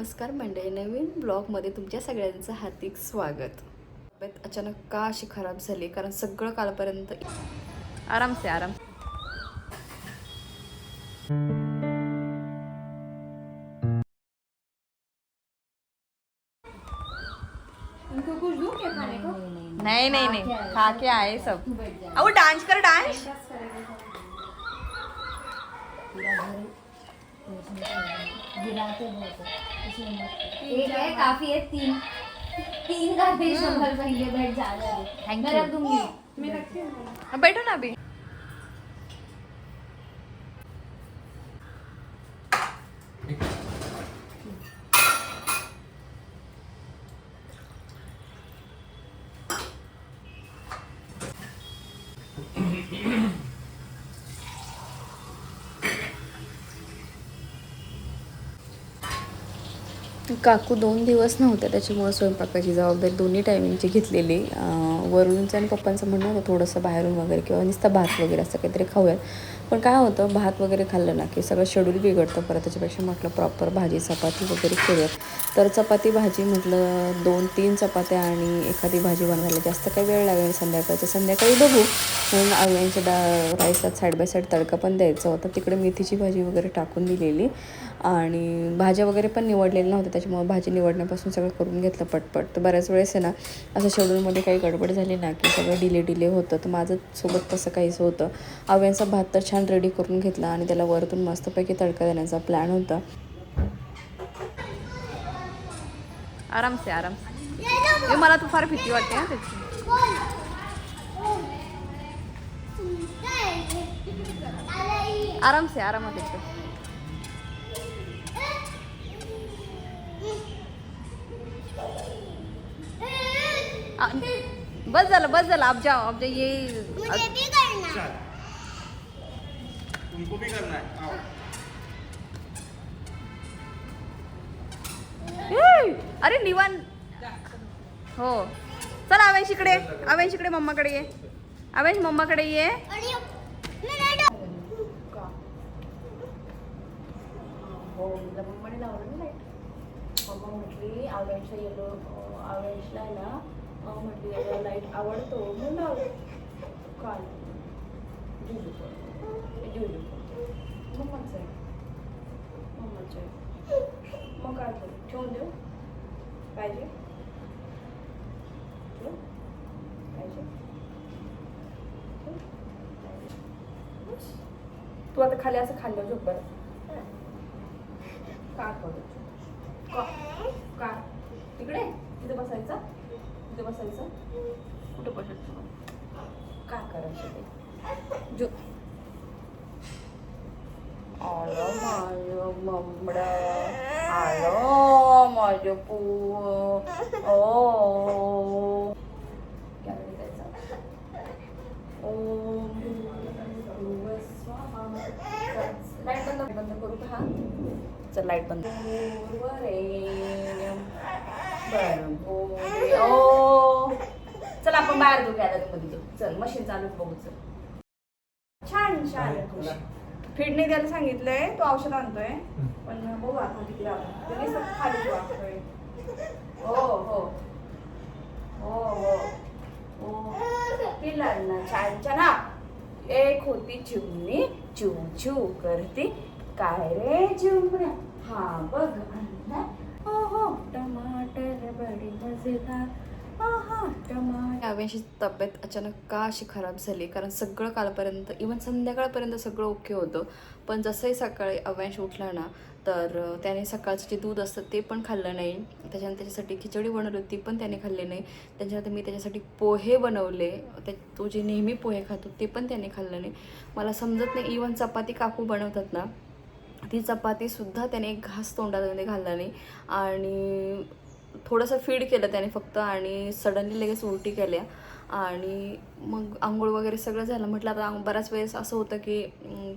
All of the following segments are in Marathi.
नमस्कार मंडळी नवीन ब्लॉगमध्ये तुमच्या सगळ्यांचं हार्दिक स्वागत. तब्येत अचानक का अशी खराब झाली? कारण सगळं कालपर्यंत आराम. से आराम नहीं नहीं नहीं. खा के आए सब. अब डांस कर डांस एक है काफी है तीन. तीन का भी संभल पहले बैठ जा रहे मैं रख दूंगी मैं रखती हूँ बैठो ना अभी. काकू दोन दिवस नव्हत्या त्याच्यामुळे स्वयंपाकाची जबाबदारी दोन्ही टायमिंगची घेतलेली. वरूनचं वरुणचं आणि पप्पांचं म्हणणं होतं थोडंसं बाहेरून वगैरे किंवा नुसतं भात वगैरे असं काहीतरी खाऊयात. पण काय होतं भात वगैरे खाल्लं ना की सगळं शेड्यूल बिघडतं. परत त्याच्यापेक्षा म्हटलं प्रॉपर भाजी चपाती वगैरे करूयात. तर चपाती भाजी म्हटलं दोन तीन चपात्या आणि एखादी भाजी बनवायला जास्त काही वेळ लागेल संध्याकाळचं. संध्याकाळी बघू. म्हणून आव्यांच्या डा राईसात साईड बाय साईड तडका पण द्यायचा होता. तिकडे मेथीची भाजी वगैरे टाकून दिलेली. आणि भाज्या वगैरे पण निवडलेल्या नव्हत्या. त्याच्यामुळे भाजी निवडण्यापासून सगळं करून घेतलं पटपट. तर बऱ्याच वेळेस आहे ना असं शेड्यूलमध्ये काही गडबड झाली ना की सगळं डिले डिले होतं. तर माझं सोबत तसं काहीच होतं. अव्यांचा भात तर छान रेडी करून घेतला आणि त्याला वरतून मस्तपैकी तडका देण्याचा प्लॅन होता. आराम से आराम से मला तू फार भीती वाटते ना त्याची. आराम से आरामात बस झालं बस झालं. अब जाओ है। अरे निवान। हो। चल आवेश इकडे. आवेश इकडे मम्माकडे ये. आवेश मम्माकडे ये. हो मम्माने लावलं ना म्हटली लाइट आवडतो. म्हणून काल. तू आता खाली असं खाल्लं झोप बरं. का का तिकडे? तिथे बसायचं? तिथे बसायचं? कुठं बसायचं का करायचं ते जो आलं माझं ममडा. आलं माझं पू ओ काय करायचं ओम भूर्भुवः स्वाहा. चल, लाइट बंद बंद करू का हा चल लाइट बंद. ओ चल आपण बाहेर जाऊ गॅलरी मध्ये जाऊ चल मशीन चालू बघू चल. छान छान खुश. फीड नाही द्यायला सांगितलंय तो औषध आणतोय. पण बघू आता किती लावतो ते नुसतं खाली हो हो. हो हो. हो. पिलांना छान छान. हा. एक होती चिमणी चू चू करती. काय रे चिमण्या हा बघ आणला हो हो टमाटर बडी मजेदार. यावेळी तब्येत अचानक का अशी खराब झाली? कारण सगळं कालपर्यंत इवन संध्याकाळपर्यंत सगळं ओके होतं. पण जसंही सकाळी अव्यांश उठला ना तर त्याने सकाळचं जे दूध असतं ते पण खाल्लं नाही. त्याच्यानंतर त्याच्यासाठी खिचडी बनवली होती ती पण त्याने खाल्ली नाही. त्याच्यानंतर मी त्याच्यासाठी पोहे बनवले. त्या तो जे नेहमी पोहे खातो ते पण त्याने खाल्लं नाही. मला समजत नाही इवन चपाती काकू बनवतात ना ती चपातीसुद्धा त्याने घास तोंडामध्ये घालला नाही आणि थोडंसं फीड केलं त्याने फक्त आणि सडनली लगेच उलटी केल्या. आणि मग आंघोळ वगैरे सगळं झालं. म्हटलं आता बऱ्याच वेळेस असं होतं की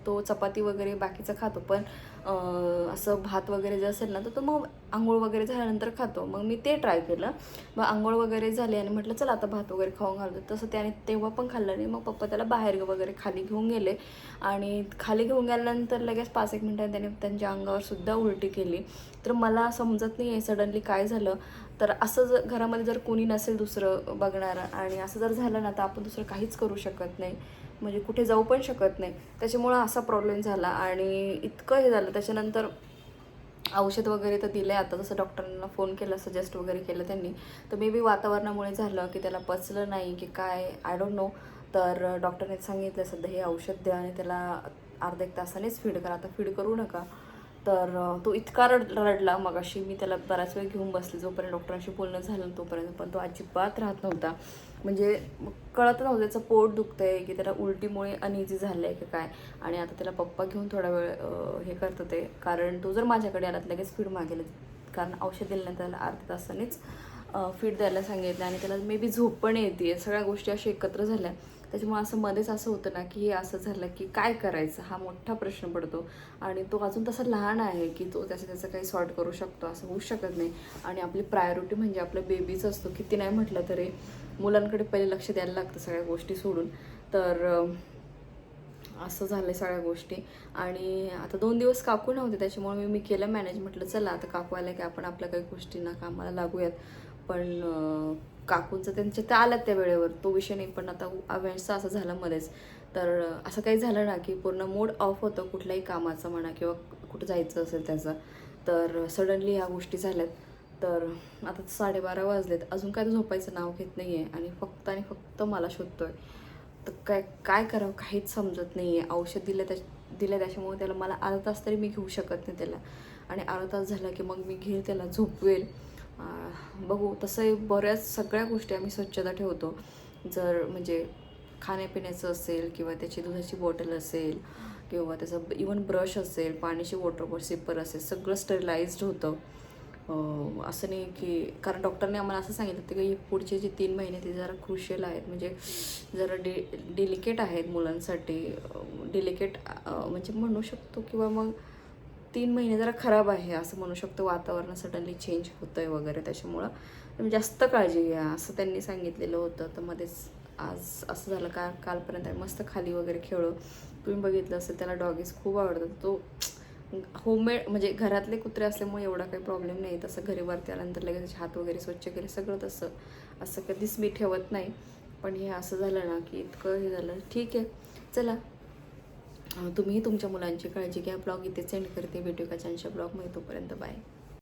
तो चपाती वगैरे बाकीचं खातो. पण असं भात वगैरे जे असेल ना तर तो मग आंघोळ वगैरे झाल्यानंतर खातो. मग मी ते ट्राय केलं. मग आंघोळ वगैरे झाली आणि म्हटलं चला आता भात वगैरे खाऊन घालतो. तसं त्याने तेव्हा पण खाल्लं नाही. मग पप्पा त्याला बाहेर वगैरे खाली घेऊन गेले. आणि खाली घेऊन गेल्यानंतर लगेच पाच एक मिनिटांनी त्याने त्यांच्या अंगावर सुद्धा उलटी केली. तर मला समजत नाही आहे सडनली काय झालं. तर असं जर घरामध्ये जर कोणी नसेल दुसरं बघणारं आणि असं जर झालं ना तर आपण दुसरं काहीच करू शकत नाही. म्हणजे कुठे जाऊ पण शकत नाही. त्याच्यामुळं असा प्रॉब्लेम झाला आणि इतकं हे झालं. त्याच्यानंतर औषध वगैरे तर दिलं आहे आता जसं डॉक्टरांना फोन केला सजेस्ट वगैरे केलं त्यांनी. तर मे बी वातावरणामुळे झालं की त्याला पचलं नाही की काय आय डोंट नो तर डॉक्टरने सांगितलं सध्या हे औषध द्या आणि त्याला अर्धा एक तासानेच फीड करा. आता फीड करू नका. तर तो इतका रड रडला मग अशी मी त्याला बराच वेळ घेऊन बसले जोपर्यंत डॉक्टरांशी बोलणं झालं तोपर्यंत पण तो अजिबात राहत नव्हता. म्हणजे कळत नव्हतं त्याचं पोट दुखतं आहे की त्याला उलटीमुळे अनइझी झालं आहे की काय. आणि आता त्याला पप्पा घेऊन थोडा वेळ हे करत होते कारण तो जर माझ्याकडे आला लगेच फीड मागेल कारण औषध दिल्यानंतर त्याला अर्ध्या तासानेच फीड द्यायला सांगितलं आणि त्याला मे बी झोप पण येते. सगळ्या गोष्टी अशा एकत्र झाल्या. त्याच्यामुळे असं मध्येच असं होतं ना की हे असं झालं की काय करायचं? हा मोठा प्रश्न पडतो. आणि तो अजून तसा लहान आहे की तो त्याचं त्याचं काही सॉर्ट करू शकतो असं होऊ शकत नाही. आणि आपली प्रायोरिटी म्हणजे आपलं बेबीच असतो. किती नाही म्हटलं तरी मुलांकडे पहिले लक्ष द्यायला लागतं सगळ्या गोष्टी सोडून. तर असं झालं सगळ्या गोष्टी. आणि आता दोन दिवस काकू नव्हते त्याच्यामुळे मी मी केलं मॅनेज म्हटलं चला आता काकू आलं की आपण आपल्या काही गोष्टींना कामाला लागूयात. पण काकूंचं त्यांच्या त्या आल्यात त्या वेळेवर. तो विषय नाही पण आता अवेअरचा असं झालं मध्येच. तर असं काही झालं ना की पूर्ण मूड ऑफ होतं कुठल्याही कामाचं म्हणा किंवा कुठं जायचं असेल त्याचं तर सडनली ह्या गोष्टी झाल्यात. तर आता साडेबारा वाजलेत. अजून काय तर झोपायचं नाव घेत नाही आहे आणि फक्त आणि फक्त मला शोधतो आहे तर काय काय करावं काहीच समजत नाही आहे औषध दिलं त्या दिलं त्याच्यामुळे त्याला मला अर्धा तास तरी मी घेऊ शकत नाही त्याला. आणि अर्धा तास झाला की मग मी घेईल त्याला झोपवेल. बघू तसंही बऱ्याच सगळ्या गोष्टी आम्ही स्वच्छता ठेवतो. जर म्हणजे खाण्यापिण्याचं असेल किंवा त्याची दुधाची बॉटल असेल किंवा त्याचं इवन ब्रश असेल पाण्याची वॉटर सिपर असेल सगळं स्टरिलाइज्ड होतं. असं नाही की कारण डॉक्टरने आम्हाला असं सांगितलं होतं की पुढचे जे तीन महिने ते जरा क्रुशियल आहेत. म्हणजे जरा डि डिलिकेट आहेत मुलांसाठी. डिलिकेट म्हणजे म्हणू शकतो किंवा मग तीन महिने जरा खराब आहे असं म्हणू शकतो. वातावरण सडनली चेंज होतं आहे वगैरे त्याच्यामुळं. तुम्ही जास्त काळजी घ्या असं त्यांनी सांगितलेलं होतं. तर मध्येच आज असं झालं का कालपर्यंत मस्त खाली वगैरे खेळलो. तुम्ही बघितलं असेल त्याला डॉगीज खूप आवडतात. तो होममेड म्हणजे घरातले कुत्रे असल्यामुळे एवढा काही प्रॉब्लेम नाही. तसं घरी वरती आल्यानंतर लगेच हात वगैरे स्वच्छ केले सगळं तसं. असं कधीच मी ठेवत नाही. पण हे असं झालं ना की इतकं हे झालं. ठीक आहे चला. तुम्ही तुम्हीही तुमच्या मुलांची काळजी घ्या. ब्लॉग इथे सेंड करते. भेटू का छानशा ब्लॉगमध्ये तोपर्यंत बाय